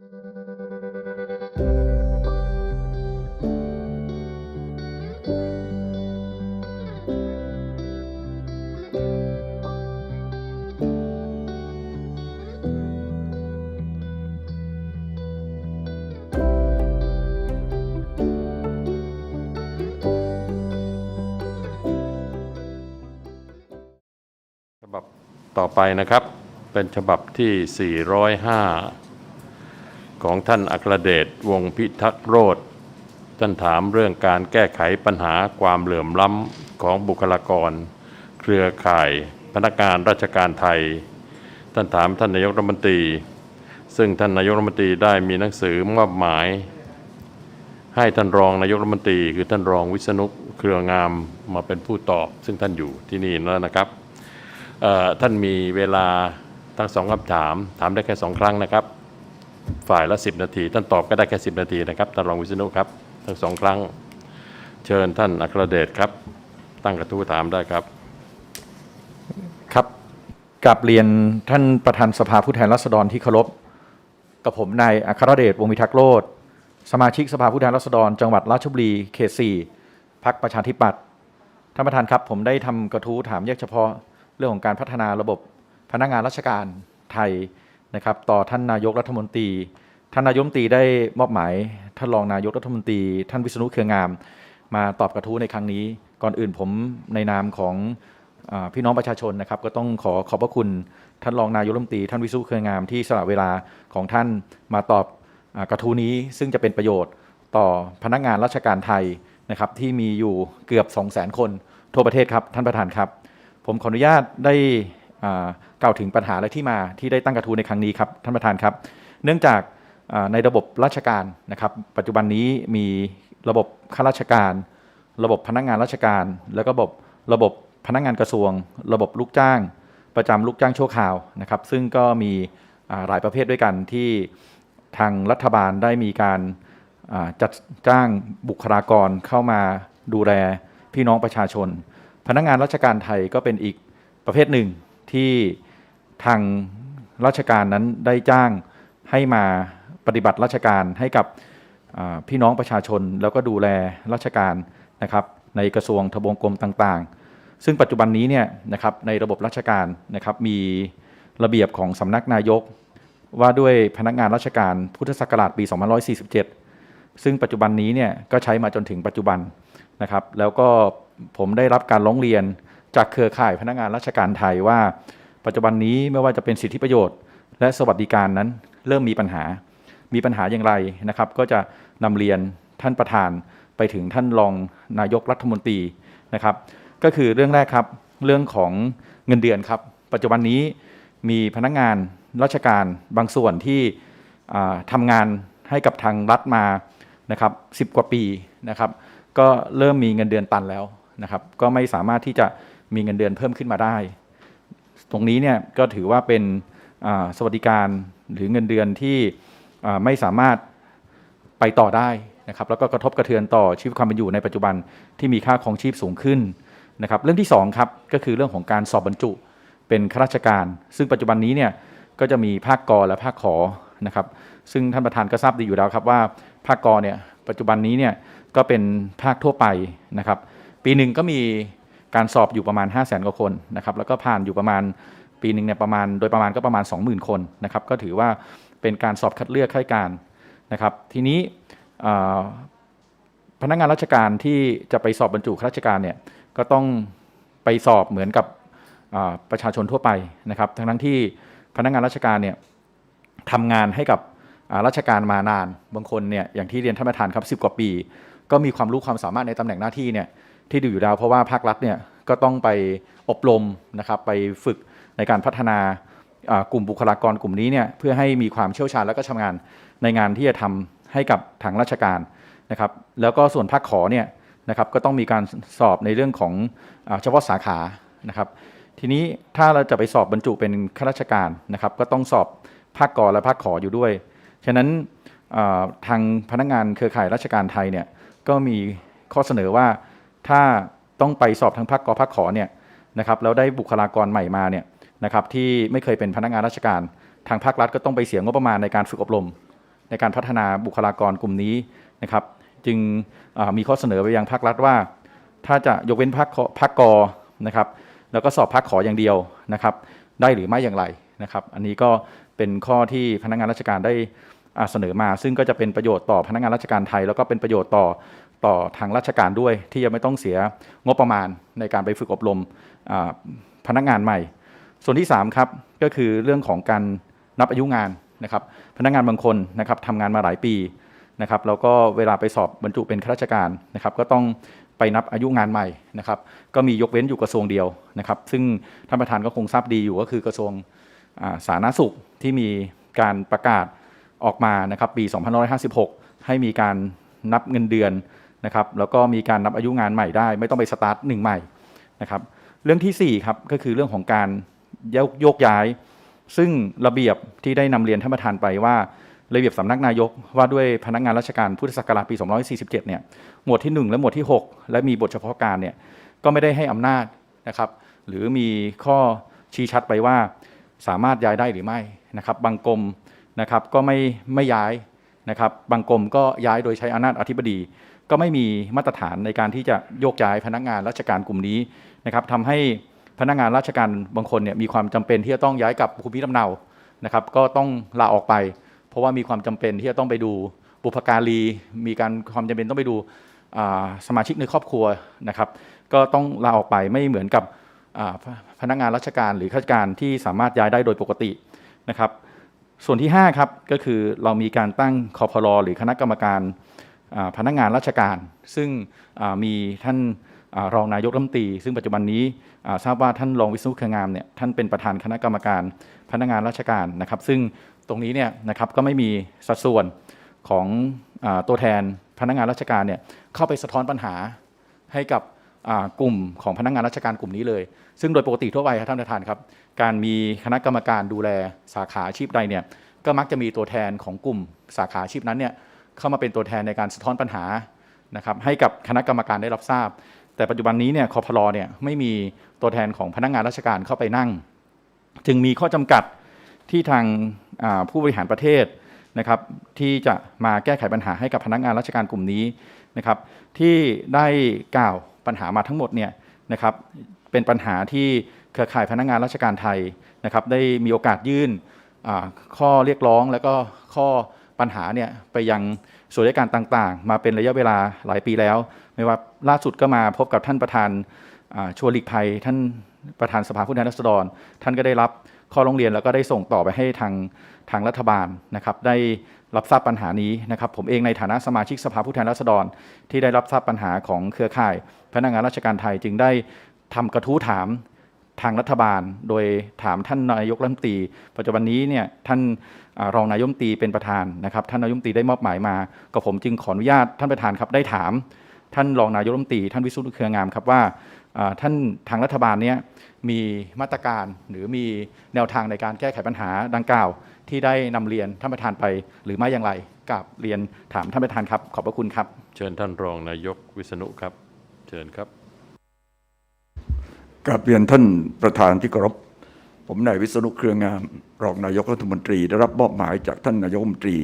ฉบับต่อไปนะครับ เป็นฉบับที่ 405 ของท่านอัครเดชวงพิทักษ์โรธท่านถามเรื่องการแก้ไขปัญหาความเหลื่อมล้ำของบุคลากร เครือข่าย พนักงานราชการไทย ท่านถามท่านนายกรัฐมนตรี ซึ่งท่านนายกรัฐมนตรีได้มีหนังสือมอบหมาย ให้ท่านรองนายกรัฐมนตรี คือท่านรองวิษณุเครืองามมาเป็นผู้ตอบ ซึ่งท่านอยู่ที่นี่แล้วนะครับท่านมีเวลาทั้งสองคำถาม ถามได้แค่สองครั้งนะครับ ฝ่ายละ 10 นาที ท่านตอบก็ได้แค่ 10 นาทีนะครับท่านรองวิษณุครับทั้งสองครั้ง เชิญท่านอัครเดชครับ ตั้งกระทู้ถามได้ครับ ครับกลับเรียนท่านประธานสภาผู้แทนราษฎรที่เคารพกับผมนายอัครเดชวงศ์วิทักษ์โรธสมาชิกสภาผู้แทนราษฎร จังหวัดราชบุรีเขต4พักประชาธิปัตย์ท่านประธานครับ ผมได้ทำกระทู้ถามแยกเฉพาะเรื่องของการพัฒนาระบบพนักงานราชการไทย นะครับต่อท่านนายกรัฐมนตรี ท่านนายกรัฐมนตรีได้มอบหมายท่านรองนายกรัฐมนตรี ท่านวิษณุเครืองาม มาตอบกระทู้ในครั้งนี้ ก่อนอื่นผมในนามของอพี่น้องประชาชนนะครับ ก็ต้องขอขอบพระคุณท่านรองนายกรัฐมนตรี ท่านวิสุเครืองามที่สละเวลาของท่านมาตอบอกระทู้นี้ ซึ่งจะเป็นประโยชน์ต่อพนักงานราชการไทยนะครับที่มีอยู่เกือบ 2 0 0 0 0 0 คนทั่วประเทศครับท่านประธานครับ ผมขออนุญาตได้อ่า กล่าวถึงปัญหาและที่มาที่ได้ตั้งกระทู้ในครั้งนี้ครับท่านประธานครับ เนื่องจากในระบบราชการนะครับ ปัจจุบันนี้มีระบบข้าราชการ ระบบพนักงานราชการ แล้วก็ระบบระบบพนักงานกระทรวง ระบบลูกจ้าง ประจำลูกจ้างชั่วคราวนะครับ ซึ่งก็มีหลายประเภทด้วยกันที่ทางรัฐบาลได้มีการจัดจ้างบุคลากรเข้ามาดูแลพี่น้องประชาชน พนักงานราชการไทยก็เป็นอีกประเภทหนึ่งที่ ทางราชการนั้นได้จ้างให้มาปฏิบัติราชการให้กับพี่น้องประชาชน แล้วก็ดูแลราชการนะครับในกระทรวงทบวงกรมต่างๆ ซึ่งปัจจุบันนี้เนี่ยนะครับในระบบราชการนะครับมีระเบียบของสำนักนายก ว่าด้วยพนักงานราชการพุทธศักราชปี 2547 ซึ่งปัจจุบันนี้เนี่ยก็ใช้มาจนถึงปัจจุบันนะครับ แล้วก็ผมได้รับการร้องเรียนจากเครือข่ายพนักงานราชการไทยว่า ปัจจุบันนี้ไม่ว่าจะเป็นสิทธิประโยชน์ และสวัสดิการนั้นเริ่มมีปัญหา มีปัญหาอย่างไรนะครับ ก็จะนำเรียนท่านประธานไปถึงท่านรองนายกรัฐมนตรีนะครับ ก็คือเรื่องแรกครับเรื่องของเงินเดือนครับ ปัจจุบันนี้มีพนักงานราชการบางส่วนที่ทำางานให้กับทางรัฐมานะครับสิบกว่าปีนะครับ ก็เริ่มมีเงินเดือนตันแล้วนะครับ ก็ไม่สามารถที่จะมีเงินเดือนเพิ่มขึ้นมาได้ ตรงนี้เนี่ยก็ถือว่าเป็นสวัสดิการหรือเงินเดือนที่ไม่สามารถไปต่อได้นะครับแล้วก็กระทบกระเทือนต่อชีวิตความเป็นอยู่ในปัจจุบันที่มีค่าของชีพสูงขึ้นนะครับเรื่องที่สองครับก็คือเรื่องของการสอบบรรจุเป็นข้าราชการ ซึ่งปัจจุบันนี้เนี่ยก็จะมีภาคกอและภาคขอนะครับซึ่งท่านประธานก็ทราบดีอยู่แล้วครับว่าภาคกอเนี่ยปัจจุบันนี้เนี่ยก็เป็นภาคทั่วไปนะครับปีหนึ่งก็มี การสอบอยู่ประมาณ 5 0 0แสนกว่าคนนะครับแล้วก็ผ่านอยู่ประมาณปีหนึ่งเนี่ยประมาณโดยประมาณก็ประมาณ 20,000 คนนะครับก็ถือว่าเป็นการสอบคัดเลือกข้าราชการนะครับทีนี้พนักงานราชการที่จะไปสอบบรรจุข้าราชการเนี่ยก็ต้องไปสอบเหมือนกับประชาชนทั่วไปนะครับทั้งทั้งที่พนักงานราชการเนี่ยทำงานให้กับราชการมานาน บางคนเนี่ยอย่างที่เรียนท่านประธานครับ10กว่าปี ก็มีความรู้ความสามารถในตำแหน่งหน้าที่เนี่ย ที่ดีอยู่แล้วเพราะว่าภาครัฐเนี่ยก็ต้องไปอบรมนะครับไปฝึกในการพัฒนากลุ่มบุคลากรกลุ่มนี้เนี่ยเพื่อให้มีความเชี่ยวชาญและก็ชำนาญในงานที่จะทำให้กับทางราชการนะครับแล้วก็ส่วนภาคขอเนี่ยนะครับก็ต้องมีการสอบในเรื่องของเฉพาะสาขานะครับ ทีนี้ถ้าเราจะไปสอบบรรจุเป็นข้าราชการนะครับก็ต้องสอบภาคกอและภาคขออยู่ด้วย ฉะนั้นทางพนักงานเครือข่ายราชการไทยเนี่ยก็มีข้อเสนอว่า ถ้าต้องไปสอบทั้งภาคกอภาคขอเนี่ยนะครับแล้วได้บุคลากรใหม่มาเนี่ยนะครับที่ไม่เคยเป็นพนักงานราชการ ทางภาครัฐก็ต้องไปเสียงบประมาณในการฝึกอบรม ในการพัฒนาบุคลากรกลุ่มนี้นะครับ จึงมีข้อเสนอไปยังภาครัฐว่า ถ้าจะยกเว้นภาคขอภาคกอนะครับ แล้วก็สอบภาคขออย่างเดียวนะครับ ได้หรือไม่อย่างไรนะครับ อันนี้ก็เป็นข้อที่พนักงานราชการได้เสนอมา ซึ่งก็จะเป็นประโยชน์ต่อพนักงานราชการไทย แล้วก็เป็นประโยชน์ต่อ ต่อทางราชการด้วย ที่จะไม่ต้องเสียงบประมาณในการไปฝึกอบรมพนักงานใหม่ ส่วนที่3ครับก็คือเรื่องของการนับอายุงานนะครับ พนักงานบางคนนะครับทำงานมาหลายปีนะครับแล้วก็เวลาไปสอบบรรจุเป็นข้าราชการนะครับ ก็ต้องไปนับอายุงานใหม่นะครับ ก็มียกเว้นอยู่กระทรวงเดียวนะครับ ซึ่งท่านประธานก็คงทราบดีอยู่ก็คือกระทรวงสาธารณสุขที่มีการประกาศออกมานะครับปี 2556 ให้มีการนับเงินเดือน นะครับแล้วก็มีการนับอายุงานใหม่ได้ ไม่ต้องไปสตาร์ทหนึ่งใหม่นะครับเรื่องที่4ครับก็คือเรื่องของการโยกยกย้าย ซึ่งระเบียบที่ได้นำเรียนท่านประธานไปว่าระเบียบสำนักนายกว่าด้วยพนักงานราชการพุทธศักราชปี 247 เนี่ย หมวดที่ 1 และหมวดที่ 6 และมีบทเฉพาะการเนี่ย ก็ไม่ได้ให้อำนาจนะครับ หรือมีข้อชี้ชัดไปว่าสามารถย้ายได้หรือไม่นะครับ บางกรมนะครับก็ไม่ไม่ย้ายนะครับ บางกรมก็ย้ายโดยใช้อำนาจอธิบดี ก็ไม่มีมาตรฐานในการที่จะโยกย้ายพนักงานราชการกลุ่มนี้นะครับทำให้พนักงานราชการบางคนเนี่ยมีความจำเป็นที่จะต้องย้ายกลับภูมิลำเนานะครับ ก็ต้องลาออกไป เพราะว่ามีความจำเป็นที่จะต้องไปดูบุพการี มีการความจำเป็นต้องไปดูสมาชิกในครอบครัวนะครับ ก็ต้องลาออกไปไม่เหมือนกับพนักงานราชการหรือข้าราชการที่สามารถย้ายได้โดยปกตินะครับ ส่วนที่5ครับก็คือเรามีการตั้งคอพลหรือคณะกรรมการ พนักงานราชการ ซึ่งมีท่านอรองนายกรัฐมนตรี ซึ่งปัจจุบันนี้ทราบว่าท่านรองวิศนุเครืองามเนี่ยท่านเป็นประธานคณะกรรมการพนักงานราชการนะครับ ซึ่งตรงนี้เนี่ยนะครับก็ไม่มีสัดส่วนของอตัวแทนพนักงานราชการเนี่ยเข้าไปสะท้อนปัญหาให้กับกลุ่มของพนักงานราชการกลุ่มนี้เลย ซึ่งโดยปกติทั่วไปครับท่านประธานครับ การมีคณะกรรมการดูแลสาขาอาชีพใดเนี่ยก็มักจะมีตัวแทนของกลุ่มสาขาอาชีพนั้นเนี่ย เข้ามาเป็นตัวแทนในการสะท้อนปัญหานะครับให้กับคณะกรรมการได้รับทราบ แต่ปัจจุบันนี้เนี่ยคอพลอเนี่ยไม่มีตัวแทนของพนักงานราชการเข้าไปนั่ง จึงมีข้อจำกัดที่ทางาผู้บริหารประเทศนะครับที่จะมาแก้ไขปัญหาให้กับพนักงานราชการกลุ่มนี้นะครับที่ได้กล่าวปัญหามาทั้งหมดเนี่ยนะครับเป็นปัญหาที่เครือข่ายพนักงานราชการไทยนะครับได้มีโอกาสยื่นอ่าข้อเรียกร้องแล้วก็ข้อ ปัญหาเนี่ยไปยังส่วนราชการต่างๆ มาเป็นระยะเวลาหลายปีแล้ว ไม่ว่าล่าสุดก็มาพบกับท่านประธานชวนหลีกภัย ท่านประธานสภาผู้แทนราษฎร ท่านก็ได้รับข้อร้องเรียนแล้วก็ได้ส่งต่อไปให้ทางทางรัฐบาลนะครับ ได้รับทราบปัญหานี้นะครับ ผมเองในฐานะสมาชิกสภาผู้แทนราษฎร ที่ได้รับทราบปัญหาของเครือข่าย พนักงานราชการไทยจึงได้ทำกระทู้ถาม ทางรัฐบาล โดยถามท่านนายกรัฐมนตรี ปัจจุบันนี้เนี่ยท่านอรองนายกรัฐมนตรีเป็นประธานนะครับ ท่านนายกรัฐมนตรีได้มอบหมายมาก็ผมจึงขออนุญาตท่านประธานครับได้ถาม ท่านรองนายกรัฐมนตรีท่านวิสุทธิ์เครืองามครับว่าท่านทางรัฐบาลเนี้ยมีมาตรการหรือมีแนวทางในการแก้ไขปัญหาดังกล่าว ที่ได้นำเรียนท่านประธานไป หรือไม่อย่างไรกับเรียนถามท่านประธานครับ ขอบพระคุณครับ เชิญท่านรองนายกวิษณุครับ เชิญครับ กราบเรียนท่านประธานที่เคารพ ผมนายวิษณุเครืองาม รองนายกรัฐมนตรีได้รับมอบหมายจากท่านนายกรัฐมนตรี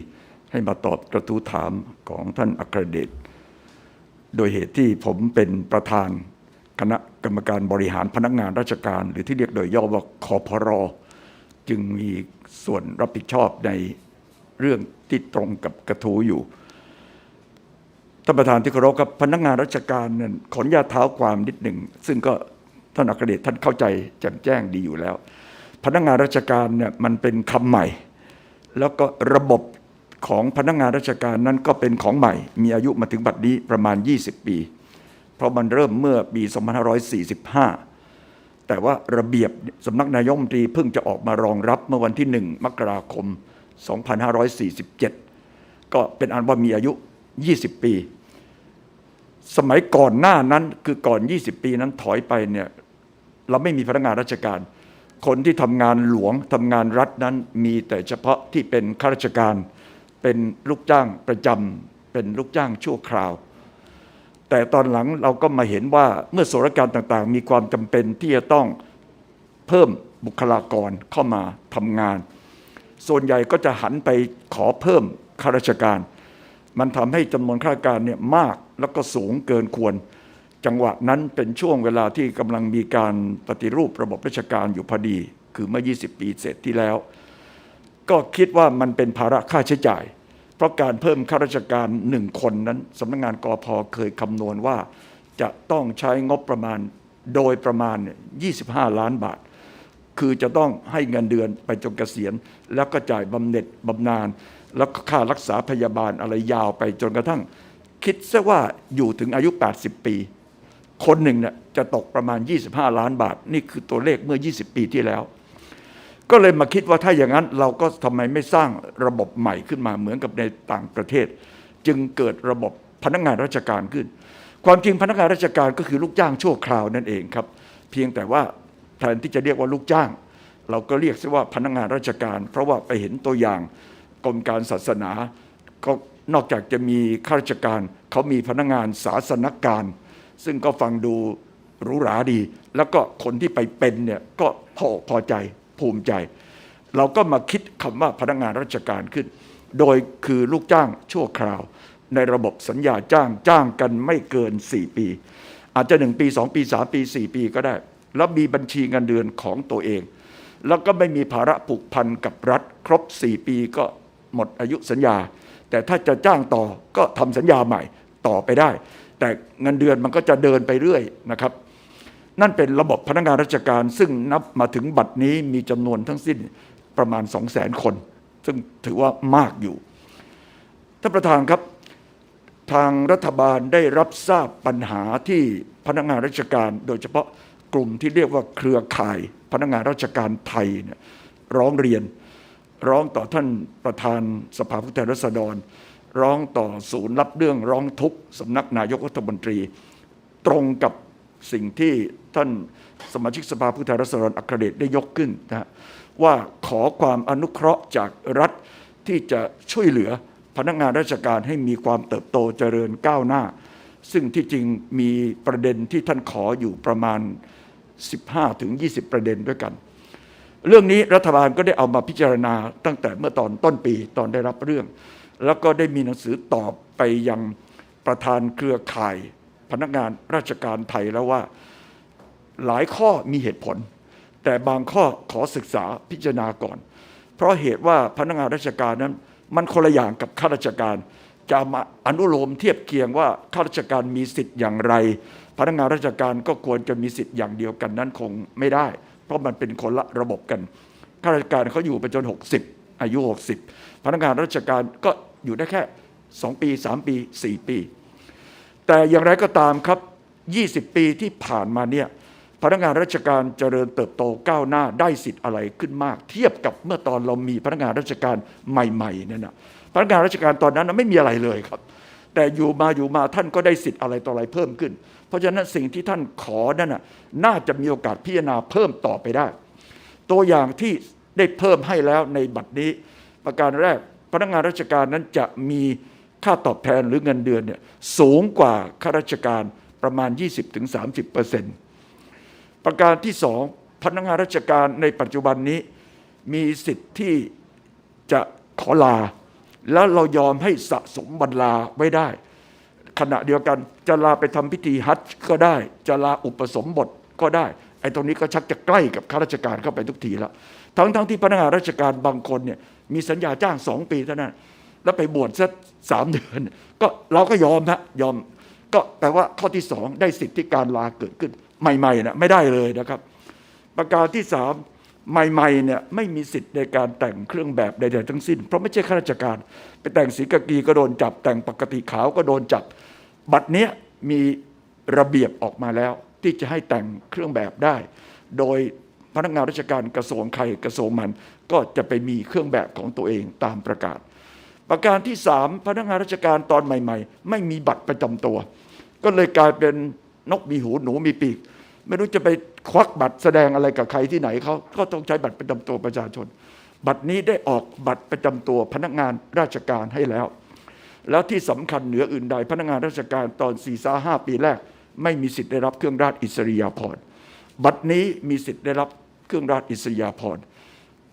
ให้มาตอบกระทู้ถามของท่านอัครเดช โดยเหตุที่ผมเป็นประธานคณะกรรมการบริหารพนักงานราชการ หรือที่เรียกโดยย่อว่าคอพรจึงมีส่วนรับผิดชอบในเรื่องที่ตรงกับกระทู้อยู่ท่านประธานที่เคารพครับพนักงานราชการนี่ยขออนุญาตเท้าความนิดหนึ่ง ซึ่งก็ ท่านอัครเดชท่านเข้าใจแจ่มแจ้งดีอยู่แล้ว พนักงานราชการเนี่ยมันเป็นคำใหม่ แล้วก็ระบบของพนักงานราชการนั้นก็เป็นของใหม่ มีอายุมาถึงบัดนี้ประมาณ 20 ปี เพราะมันเริ่มเมื่อปี 2545 แต่ว่าระเบียบสำนักนายกรัฐมนตรีเพิ่งจะออกมารองรับเมื่อวันที่ 1 มกราคม 2547 ก็เป็นอันว่ามีอายุ 20 ปี สมัยก่อนหน้านั้นคือก่อน 20 ปีนั้นถอยไปเนี่ย เราไม่มีพนักงานราชการ คนที่ทำงานหลวงทำงานรัฐนั้นมีแต่เฉพาะที่เป็นข้าราชการ เป็นลูกจ้างประจำเป็นลูกจ้างชั่วคราว แต่ตอนหลังเราก็มาเห็นว่าเมื่อส่วนราชการต่างๆ มีความจำเป็นที่จะต้องเพิ่มบุคลากรเข้ามาทำงาน ส่วนใหญ่ก็จะหันไปขอเพิ่มข้าราชการ มันทำให้จำนวนข้าราชการเนี่ยมากแล้วก็สูงเกินควร จังหวะนั้นเป็นช่วงเวลาที่กำลังมีการปฏิรูประบบราชการอยู่พอดี คือเมื่อ 20 ปีเสร็จที่แล้ว ก็คิดว่ามันเป็นภาระค่าใช้จ่าย เพราะการเพิ่มข้าราชการหนึ่งคนนั้นสำนักงานกอพเคยคำนวณว่า จะต้องใช้งบประมาณโดยประมาณเนี่ย25 ล้านบาท คือจะต้องให้เงินเดือนไปจนเกษียณ แล้วก็จ่ายบำเหน็จบำนาญแล้วก็ค่ารักษาพยาบาลอะไรยาวไปจนกระทั่ง คิดซะว่าอยู่ถึงอายุ 80 ปี คนหนึ่งเนี่ยจะตกประมาณ 25 ล้านบาท นี่คือตัวเลขเมื่อ 20 ปีที่แล้ว ก็เลยมาคิดว่าถ้าอย่างนั้นเราก็ทำไมไม่สร้างระบบใหม่ขึ้นมาเหมือนกับในต่างประเทศ จึงเกิดระบบพนักงานราชการขึ้น ความจริงพนักงานราชการก็คือลูกจ้างชั่วคราวนั่นเองครับ เพียงแต่ว่าแทนที่จะเรียกว่าลูกจ้าง เราก็เรียกซะว่าพนักงานราชการ เพราะว่าไปเห็นตัวอย่างกรมการศาสนาก็นอกจากจะมีข้าราชการเขามีพนักงานศาสนการ ซึ่งก็ฟังดูหรูหราดี แล้วก็คนที่ไปเป็นเนี่ยก็พอพอใจภูมิใจ เราก็มาคิดคำว่าพนักงานราชการขึ้น โดยคือลูกจ้างชั่วคราว ในระบบสัญญาจ้างจ้างกันไม่เกิน 4 ปี อาจจะ 1 ปี 2 ปี 3 ปี 4 ปีก็ได้ แล้วมีบัญชีเงินเดือนของตัวเอง แล้วก็ไม่มีภาระผูกพันกับรัฐ ครบ 4 ปีก็หมดอายุสัญญา แต่ถ้าจะจ้างต่อก็ทำสัญญาใหม่ต่อไปได้ แต่เงินเดือนมันก็จะเดินไปเรื่อยนะครับ นั่นเป็นระบบพนักงานราชการ ซึ่งนับมาถึงบัดนี้มีจำนวนทั้งสิ้นประมาณ 2 0 0 0 0 0คน ซึ่งถือว่ามากอยู่ท่านประธานครับ ทางรัฐบาลได้รับทราบปัญหาที่พนักงานราชการ โดยเฉพาะกลุ่มที่เรียกว่าเครือข่ายพนักงานราชการไทยเนี่ยร้องเรียน ร้องต่อท่านประธานสภาผู้แทนราษฎร ร้องต่อศูนย์รับเรื่องร้องทุกข์สำนักนายกรัฐมนตรี ตรงกับสิ่งที่ท่านสมาชิกสภาผู้แทนราษฎรอัครเดชได้ยกขึ้นนะฮะว่าขอความอนุเคราะห์จากรัฐที่จะช่วยเหลือพนักงานราชการให้มีความเติบโตเจริญก้าวหน้า ซึ่งที่จริงมีประเด็นที่ท่านขออยู่ประมาณ 15-20 ประเด็นด้วยกัน เรื่องนี้รัฐบาลก็ได้เอามาพิจารณาตั้งแต่เมื่อตอนต้นปีตอนได้รับเรื่อง แล้วก็ได้มีหนังสือตอบไปยังประธานเครือข่าย พนักงานราชการไทยแล้วว่าหลายข้อมีเหตุผล แต่บางข้อขอศึกษาพิจารณาก่อน เพราะเหตุว่าพนักงานราชการนั้น มันคนละอย่างกับข้าราชการ จะมาอนุโลมเทียบเคียงว่าข้าราชการมีสิทธิ์อย่างไร พนักงานราชการก็ควรจะมีสิทธิ์อย่างเดียวกันนั้นคงไม่ได้ เพราะมันเป็นคนละระบบกันข้าราชการเขาอยู่ไปจน 60 อายุ 60 พนักงานราชการก็ อยู่ได้แค่ 2 ปี 3 ปี 4 ปี แต่อย่างไรก็ตามครับ 20 ปีที่ผ่านมาเนี่ยพนักงานราชการเจริญเติบโตก้าวหน้าได้สิทธิ์อะไรขึ้นมาก เทียบกับเมื่อตอนเรามีพนักงานราชการใหม่ๆเนี่ยนะพนักงานราชการตอนนั้นไม่มีอะไรเลยครับ แต่อยู่มาอยู่มาท่านก็ได้สิทธิ์อะไรต่ออะไรเพิ่มขึ้น เพราะฉะนั้นสิ่งที่ท่านขอนั่นน่ะน่าจะมีโอกาสพิจารณาเพิ่มต่อไปได้ ตัวอย่างที่ได้เพิ่มให้แล้วในบัตรนี้ ประการแรก พนักงานราชการนั้นจะมีค่าตอบแทนหรือเงินเดือนเนี่ยสูงกว่าข้าราชการประมาณ 20-30%เปอร์เซ็นต์ประการที่สองพนักงานราชการในปัจจุบันนี้มีสิทธิ์ที่จะขอลา แล้วเรายอมให้สะสมบันลาไว้ได้ ขณะเดียวกันจะลาไปทำพิธีฮัจญ์ก็ได้ จะลาอุปสมบทก็ได้ไอ้ตรงนี้ก็ชักจะใกล้กับข้าราชการเข้าไปทุกทีแล้วทั้งทั้งที่พนักงานราชการบางคนเนี่ย มีสัญญาจ้างสองปีเท่านั้น แล้วไปบวชสักสามเดือน ก็เราก็ยอมฮะยอม ก็แปลว่าข้อที่สองได้สิทธิการลาเกิดขึ้นใหม่ๆนะไม่ได้เลยนะครับ ประการที่สามใหม่ๆเนี่ยไม่มีสิทธิ์ในการแต่งเครื่องแบบใดๆทั้งสิ้น เพราะไม่ใช่ข้าราชการ ไปแต่งสีกากีก็โดนจับ แต่งปกติขาวก็โดนจับ บัตรเนี้ยมีระเบียบออกมาแล้ว ที่จะให้แต่งเครื่องแบบได้ โดย พนักงานราชการกระทรวงใครกระทรวงมันก็จะไปมีเครื่องแบบของตัวเองตามประกาศ ประการที่สามพนักงานราชการตอนใหม่ ๆ ไม่มีบัตรประจำตัว ก็เลยกลายเป็นนกมีหูหนูมีปีก ไม่รู้จะไปควักบัตรแสดงอะไรกับใครที่ไหนเขาก็ต้องใช้บัตรประจำตัวประชาชน บัตรนี้ได้ออกบัตรประจำตัวพนักงานราชการให้แล้ว แล้วที่สำคัญเหนืออื่นใด พนักงานราชการตอน4ี่ห้าปีแรก ไม่มีสิทธิ์ได้รับเครื่องราชอิสริยาภรณ์บัตรนี้มีสิทธิ์ได้รับ เครื่องราชอิสยาภรณ์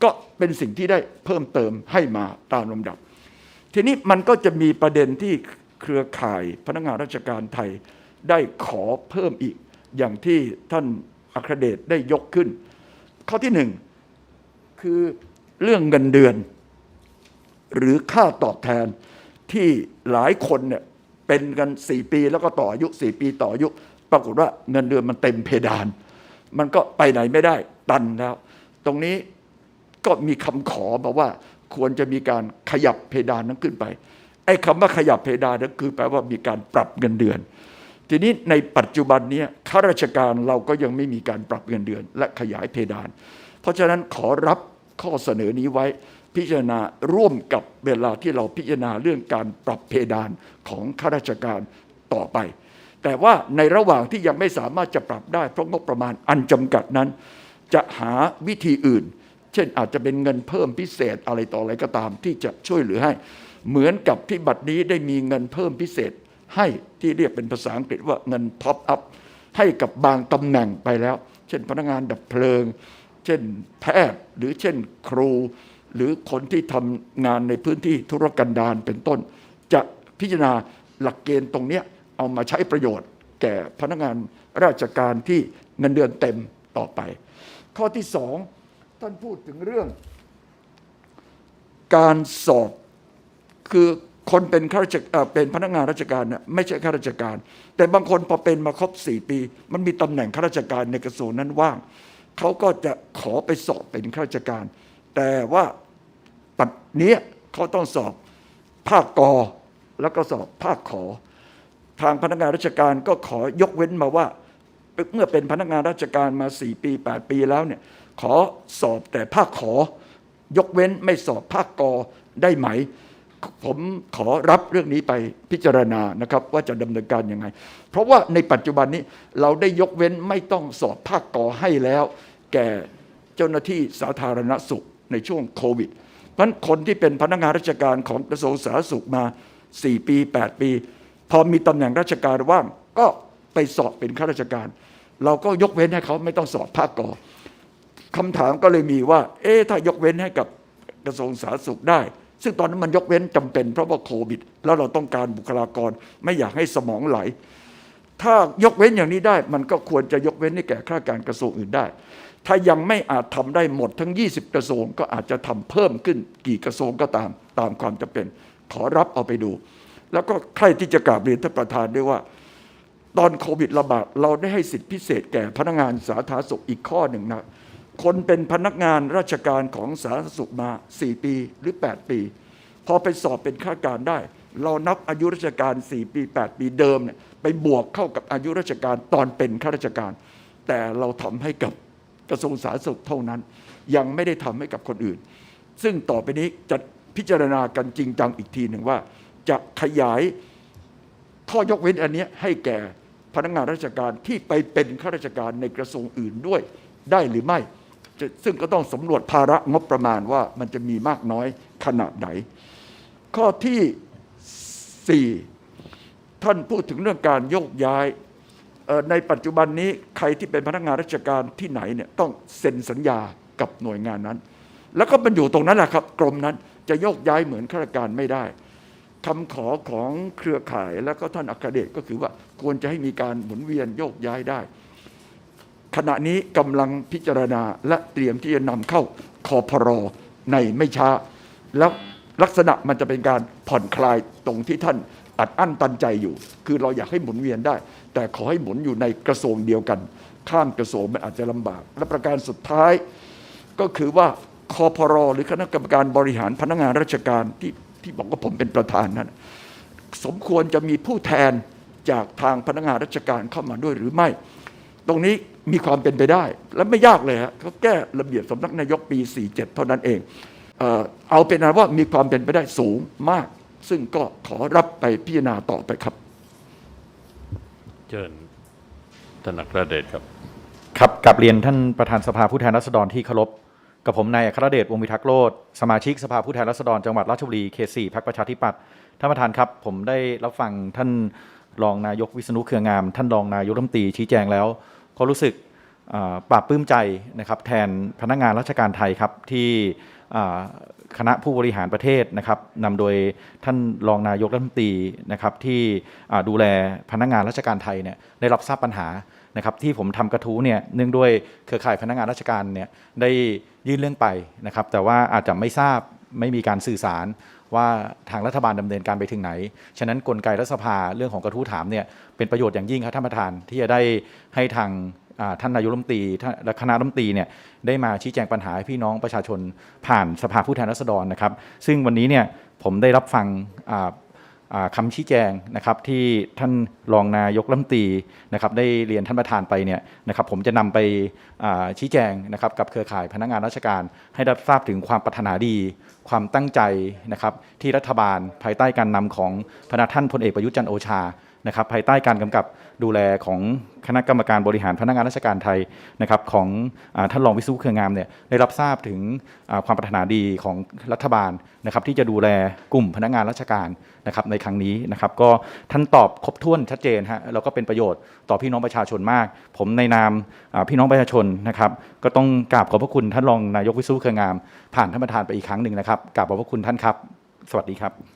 ก็เป็นสิ่งที่ได้เพิ่มเติมให้มาตามลำดับ ทีนี้มันก็จะมีประเด็นที่เครือข่ายพนักงานราชการไทยได้ขอเพิ่มอีกอย่างที่ท่านอัครเดชได้ยกขึ้น ข้อที่หนึ่งคือเรื่องเงินเดือน หรือค่าตอบแทนที่หลายคนเนี่ยเป็นกัน 4 ปีแล้วก็ต่ออายุ 4 ปีต่ออายุ ปรากฏว่าเงินเดือนมันเต็มเพดาน มันก็ไปไหนไม่ได้ตันแล้ว ตรงนี้ก็มีคำขอมาว่า ควรจะมีการขยับเพดานนั้นขึ้นไป ไอ้คำว่าขยับเพดานนั้นคือแปลว่ามีการปรับเงินเดือน ทีนี้ในปัจจุบันนี้ข้าราชการเราก็ยังไม่มีการปรับเงินเดือน และขยายเพดาน เพราะฉะนั้นขอรับข้อเสนอนี้ไว้พิจารณาร่วมกับเวลาที่เราพิจารณาเรื่องการปรับเพดานของข้าราชการต่อไป แต่ว่าในระหว่างที่ยังไม่สามารถจะปรับได้ เพราะงบประมาณอันจำกัดนั้น จะหาวิธีอื่น เช่นอาจจะเป็นเงินเพิ่มพิเศษอะไรต่ออะไรก็ตามที่จะช่วยเหลือให้ เหมือนกับที่บัดนี้ได้มีเงินเพิ่มพิเศษ ให้ที่เรียกเป็นภาษาอังกฤษว่าเงินท็อปอัพให้กับบางตำแหน่งไปแล้ว เช่นพนักงานดับเพลิง เช่นแพทย์หรือเช่นครู หรือคนที่ทำงานในพื้นที่ธุรกันดารเป็นต้น จะพิจารณาหลักเกณฑ์ตรงนี้ เอามาใช้ประโยชน์ แก่พนักงานราชการที่เงินเดือนเต็มต่อไป ข้อที่สองท่านพูดถึงเรื่อง การสอบคือคนเป็นข้าราชเอ่อเป็นพนักงานราชการเนี่ยไม่ใช่ข้าราชการ แต่บางคนพอเป็นมาครบสี่ปี มันมีตำแหน่งข้าราชการในกระทรวงนั้นว่างเขาก็จะขอไปสอบเป็นข้าราชการ แต่ว่าปัจเนี้เขาต้องสอบภาคกอแล้วก็สอบภาคขอ ทางพนักงานราชการก็ขอยกเว้นมาว่า เมื่อเป็นพนักงานราชการมา 4 ปี 8 ปีแล้วเนี่ยขอสอบแต่ภาคขอยกเว้นไม่สอบภาคกอได้ไหม ผมขอรับเรื่องนี้ไปพิจารณานะครับ ว่าจะดำเนินการยังไง เพราะว่าในปัจจุบันนี้เราได้ยกเว้นไม่ต้องสอบภาคกอให้แล้ว แก่เจ้าหน้าที่สาธารณสุขในช่วงโควิดเพราะฉะนั้นคนที่เป็นพนักงานราชการของกระทรวงสาธารณสุขมา 4 ปี 8 ปี พอมีตำแหน่งราชการว่างก็ไปสอบเป็นข้าราชการ เราก็ยกเว้นให้เขาไม่ต้องสอบภาคกอคำถามก็เลยมีว่า เอ๊ะถ้ายกเว้นให้กับกระทรวงสาธารณสุขได้ ซึ่งตอนนั้นมันยกเว้นจำเป็นเพราะว่าโควิด แล้วเราต้องการบุคลากรไม่อยากให้สมองไหล ถ้ายกเว้นอย่างนี้ได้มันก็ควรจะยกเว้นให้แก่ข้าราชการกระทรวงอื่นได้ ถ้ายังไม่อาจทำได้หมดทั้ง 20 กระทรวงก็อาจจะทำเพิ่มขึ้นกี่กระทรวงก็ตามตามความจำเป็น ขอรับเอาไปดู แล้วก็ใครที่จะกราบเรียนท่านประธานด้วยว่า ตอนโควิดระบาดเราได้ให้สิทธิพิเศษแก่พนักงานสาธารณสุขอีกข้อหนึ่งนะคนเป็นพนักงานราชการของสาธารณสุขมา 4 ปีหรือ 8 ปี พอไปสอบเป็นข้าราชการได้ เรานับอายุราชการ 4 ปี 8 ปีเดิมเนี่ยไปบวกเข้ากับอายุราชการตอนเป็นข้าราชการ แต่เราทำให้กับกระทรวงสาธารณสุขเท่านั้น ยังไม่ได้ทำให้กับคนอื่น ซึ่งต่อไปนี้จะพิจารณากันจริงจังอีกทีหนึ่งว่า จะขยายข้อยกเว้นอันนี้ให้แก่พนักงานราชการที่ไปเป็นข้าราชการในกระทรวงอื่นด้วยได้หรือไม่ ซึ่งก็ต้องสำรวจภาระงบประมาณว่ามันจะมีมากน้อยขนาดไหน ข้อที่ 4 ท่านพูดถึงเรื่องการโยกย้ายในปัจจุบันนี้ใครที่เป็นพนักงานราชการที่ไหนเนี่ยต้องเซ็นสัญญากับหน่วยงานนั้น แล้วก็มันอยู่ตรงนั้นแหละครับ กรมนั้นจะโยกย้ายเหมือนข้าราชการไม่ได้ คำขอของเครือข่ายแล้วก็ท่านอัครเดชก็คือว่าควรจะให้มีการหมุนเวียนโยกย้ายได้ ขณะนี้กำลังพิจารณาและเตรียมที่จะนำเข้าคอพรในไม่ช้า แล้วลักษณะมันจะเป็นการผ่อนคลายตรงที่ท่านอัดอั้นตันใจอยู่ คือเราอยากให้หมุนเวียนได้ แต่ขอให้หมุนอยู่ในกระทรวงเดียวกัน ข้ามกระทรวงมันอาจจะลำบาก และประการสุดท้ายก็คือว่าคอพรหรือคณะกรรมการบริหารพนักงานราชการที่ ที่บอกว่าผมเป็นประธานนั้น สมควรจะมีผู้แทนจากทางพนักงานราชการเข้ามาด้วยหรือไม่ ตรงนี้มีความเป็นไปได้ และไม่ยากเลยฮะเขาแก้ระเบียบสำนักนายกปี 47 เท่านั้นเอง เอ่อเอาเป็นนะว่ามีความเป็นไปได้สูงมาก ซึ่งก็ขอรับไปพิจารณาต่อไปครับเชิญท่านอัครเดชครับ ครับกับเรียนท่านประธานสภาผู้แทนราษฎรที่เคารพ กับผมนายอัครเดชวงวิทักษ์โลดสมาชิกสภาผู้แทนราษฎรจังหวัดราชบุรีเขตสี่พรรคประชาธิปัตย์ท่านประธานครับ ผมได้รับฟังท่านรองนายกวิษณุเครืองาม ท่านรองนายกรัฐมนตรีชี้แจงแล้ว ก็รู้สึกปราบปลื้มใจนะครับแทนพนักงานราชการไทยครับที่คณะผู้บริหารประเทศนะครับนำโดยท่านรองนายกรัฐมนตรีนะครับที่ดูแลพนักงานราชการไทยเนี่ยได้รับทราบปัญหา นะครับที่ผมทำกระทู้เนี่ยเนื่องด้วยเครือข่ายพนักงานราชการเนี่ยได้ยื่นเรื่องไปนะครับ แต่ว่าอาจจะไม่ทราบไม่มีการสื่อสารว่าทางรัฐบาลดำเนินการไปถึงไหน ฉะนั้นกลไกรัฐสภาเรื่องของกระทู้ถามเนี่ยเป็นประโยชน์อย่างยิ่งครับท่านประธานที่จะได้ให้ทางท่านนายกรัฐมนตรีท่านและคณะรัฐมนตรีเนี่ยได้มาชี้แจงปัญหาให้พี่น้องประชาชนผ่านสภาผู้แทนราษฎรนะครับ ซึ่งวันนี้เนี่ยผมได้รับฟัง คำชี้แจงนะครับที่ท่านรองนายกรัฐมนตรีนะครับได้เรียนท่านประธานไปเนี่ยนะครับผมจะนำไปชี้แจงนะครับกับเครือข่ายพนักงานราชการ ให้รับทราบถึงความปรารถนาดี ความตั้งใจนะครับที่รัฐบาลภายใต้การนำของพระท่านพลเอกประยุทธ์จันโอชานะครับภายใต้การกำกับ ดูแลของคณะกรรมการบริหารพนักงานราชการไทยนะครับของอท่านรองวิศนุเครืองามเนี่ยได้รับทราบถึงความปรารถนาดีของรัฐบาลนะครับที่จะดูแลกลุ่มพนักงานราชการนะครับในครั้งนี้นะครับก็ท่านตอบครบถ้วนชัดเจนฮะแล้วก็เป็นประโยชน์ต่อพี่น้องประชาชนมาก ผมในนามพี่น้องประชาชนนะครับก็ต้องกราบขอบพระคุณท่านรองนายกวิศนุเครืองาม ผ่านท่านประธานไปอีกครั้งหนึ่งนะครับกราบขอบพระคุณท่านครับ สวัสดีครับ